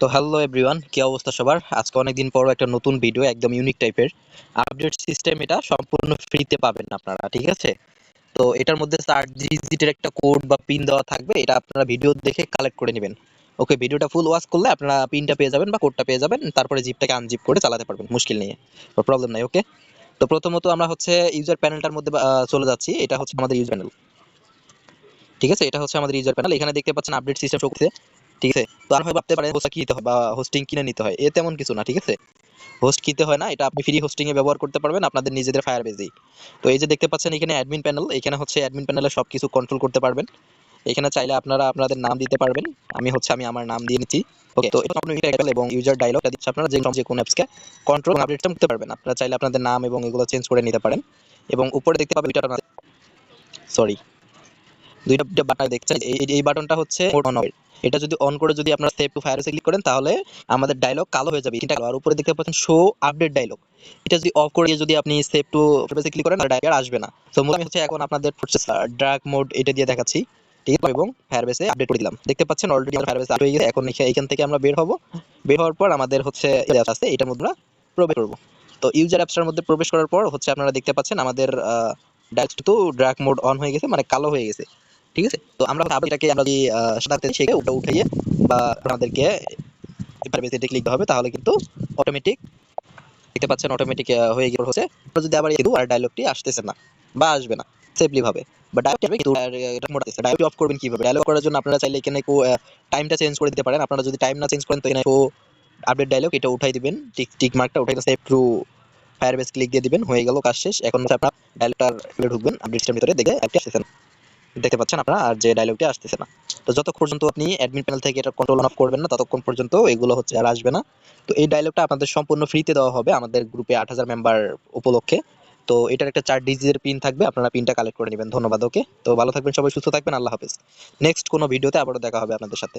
তো hello everyone কি অবস্থা সবার? আজকে অনেকদিন পর একটা নতুন ভিডিও একদম ইউনিক টাইপের আপডেট সিস্টেম এটা সম্পূর্ণ ফ্রিতে পাবেন আপনারা, ঠিক আছে? তো এটার মধ্যে চার ডিজিটের একটা কোড বা পিন দেওয়া থাকবে, এটা আপনারা ভিডিও দেখে কালেক্ট করে নেবেন। ওকে ভিডিওটা ফুল ওয়াচ করলে আপনারা পিনটা পেয়ে যাবেন বা কোডটা পেয়ে যাবেন, তারপরে জিপটাকে আনজিপ করে চালাতে পারবেন, মুশকিল নিয়ে প্রবলেম নাই ওকে তো প্রথমত আমরা হচ্ছে ইউজার প্যানেলটার মধ্যে চলে যাচ্ছি, এটা হচ্ছে আমাদের ইউজার প্যানেল ঠিক আছে, এটা হচ্ছে আমাদের ইউজার প্যানেল এখানে দেখতে পাচ্ছেন আপডেট সিস্টেম শো করছে। ঠিক আছে? তো হয় ভাবতে পারেন হোস্ট কিনতে হয় বা হোস্টিং কিনে নিতে হয়। এ তেমন কিছু না ঠিক আছে? হোস্ট কিনতে হয় না এটা আপনি ফ্রি হোস্টিং এ ব্যবহার করতে পারবেন আপনাদের নিজেদের ফায়ার বেজেই তো এই যে দেখতে পাচ্ছেন এখানে অ্যাডমিন প্যানেল এখানে হচ্ছে অ্যাডমিন প্যানেলে সব কিছু কন্ট্রোল করতে পারবেন। এখানে চাইলে আপনারা আপনাদের নাম দিতে পারবেন। আমি হচ্ছে আমি আমার নাম দিয়ে নিচ্ছি। ওকে তো আপনি এবং ইউজার ডায়লগটা দিচ্ছে আপনারা যে যে কোনো অ্যাপসকে কন্ট্রোল আপডেট করতে পারবেন। আপনারা চাইলে আপনাদের নাম এবং এগুলো চেঞ্জ করে নিতে পারেন। এবং উপরে দেখতে পাবেন সরি দুইটা বাটন দেখছেন এই বাটনটা হচ্ছে অন এটা যদি অন করে যদি আপনারা সেভ টু ফায়ার ক্লিক করেন, তাহলে আমাদের ডায়লগ কালো হয়ে যাবে। এটা আর উপরে দেখতে পাচ্ছেন শো আপডেট ডায়লগ এটা যদি অফ করে যদি আপনি সেভ টু ফায়ার ক্লিক করেন, তাহলে ডায়লগ আসবে না। তো আমি হচ্ছে এখন আপনাদের ড্রাগ মোড এটা দিয়ে দেখাচ্ছি। ঠিক আছে? এবং ফায়ারবেসে আপডেট করে দিলাম। দেখতে পাচ্ছেন অলরেডি আমার ফায়ারবেসে আপডেট হয়ে গেছে। এখন এখান থেকে আমরা বের হব। বের হওয়ার পর আমাদের হচ্ছে আছে, এটার মধ্যে প্রবেশ করব। তো ইউজার অ্যাপসটার মধ্যে প্রবেশ করার পর হচ্ছে আপনারা দেখতে পাচ্ছেন আমাদের ডাইরেক্ট তো ড্রাগ মোড অন হয়ে গেছে মানে কালো হয়ে গেছে। ঠিক আছে? তো আমরা আবার আমরা যদি সাদাতে ছেড়ে ওটা উঠাইয়ে বা ফায়ারবেসে এটা ক্লিক হবে, তাহলে কিন্তু অটোমেটিক দেখতে পাচ্ছেন অটোমেটিক হয়ে গিয়ে হচ্ছে। যদি আবার এই আর ডায়লগটি আসতেছে না বা আসবে না সেফলি ভাবে, বা ডায়লগ হবে কিন্তু এটা মোড আছে। ডায়লগ অফ করবেন কীভাবে? ডায়লগ করার জন্য আপনারা চাইলে এখানে কো টাইমটা চেঞ্জ করে দিতে পারেন। আপনারা যদি টাইম না চেঞ্জ করেন তো এখানে কো আপডেট ডায়লগ এটা উঠাই দিবেন। টিক টিক মার্কটা উঠাই সেভ টু ফায়ারবেস ক্লিক দিয়ে দিবেন। হয়ে গেল কাজ শেষ। এখন আপনার ডায়লগটার ঢুকবেন। আপডেট সিস্টেম ভিতরে দেখে অ্যাপটি আসতেছে না। দেখতে পাচ্ছেন আপনারা, আর যে ডায়লগটি আসতেছে না। তো যত পর্যন্ত আপনি অ্যাডমিন প্যানেল থেকে এটা কন্ট্রোল অফ করবেন না, ততক্ষণ পর্যন্ত এগুলো হচ্ছে আর আসবে না। তো এই ডায়লগটা আপনাদের সম্পূর্ণ ফ্রিতে দেওয়া হবে আমাদের গ্রুপে আট হাজার মেম্বার উপলক্ষে। তো এটার একটা চার ডিজিটের পিন থাকবে, আপনারা পিনটা কালেক্ট করে নেবেন। ধন্যবাদ ওকে তো ভালো থাকবেন সবাই, সুস্থ থাকবেন, আল্লাহ হাফেজ। নেক্সট কোনো ভিডিওতে আবারও দেখা হবে আপনাদের সাথে।